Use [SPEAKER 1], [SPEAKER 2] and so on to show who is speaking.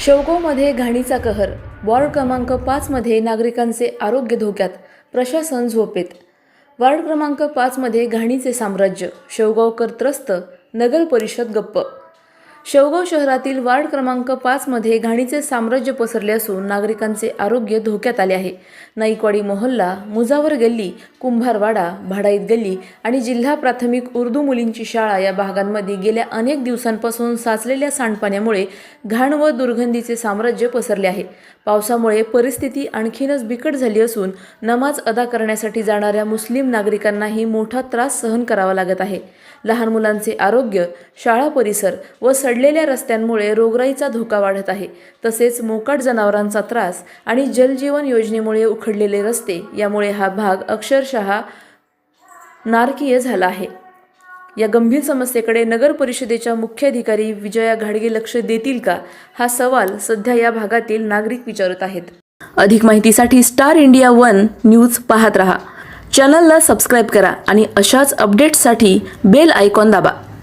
[SPEAKER 1] शेवगावमध्ये घाणीचा कहर. वॉर्ड क्रमांक पाचमध्ये नागरिकांचे आरोग्य धोक्यात प्रशासन झोपेत. वार्ड क्रमांक पाचमध्ये घाणीचे साम्राज्य. शेवगावकर त्रस्त नगर परिषद गप्प. शेवगाव शहरातील वार्ड क्रमांक पाचमध्ये घाणीचे साम्राज्य पसरले असून नागरिकांचे आरोग्य धोक्यात आले आहे. नाईकवाडी मोहल्ला मुजावर गल्ली कुंभारवाडा भाडाईत गल्ली आणि जिल्हा प्राथमिक उर्दू मुलींची शाळा या भागांमध्ये गेल्या अनेक दिवसांपासून साचलेल्या सांडपाण्यामुळे घाण व दुर्गंधीचे साम्राज्य पसरले आहे. पावसामुळे परिस्थिती आणखीनच बिकट झाली असून नमाज अदा करण्यासाठी जाणाऱ्या मुस्लिम नागरिकांनाही मोठा त्रास सहन करावा लागत आहे. लहान मुलांचे आरोग्य शाळा परिसर व पडलेल्या रस्त्यांमुळे रोगराईचा धोका वाढत आहे. तसेच मोकाट जनावरांचा त्रास आणि जलजीवन योजनेमुळे उखडलेले रस्ते यामुळे हा भाग अक्षरशः नारकीय झाला आहे. या गंभीर समस्येकडे नगर परिषदेच्या मुख्याधिकारी विजया घाडगे लक्ष देतील का? हा सवाल सध्या या भागातील नागरिक विचारत आहेत. अधिक माहितीसाठी स्टार इंडिया वन न्यूज पाहत रहा. चॅनलला सबस्क्राईब करा आणि अशाच अपडेट्ससाठी बेल आयकॉन दाबा.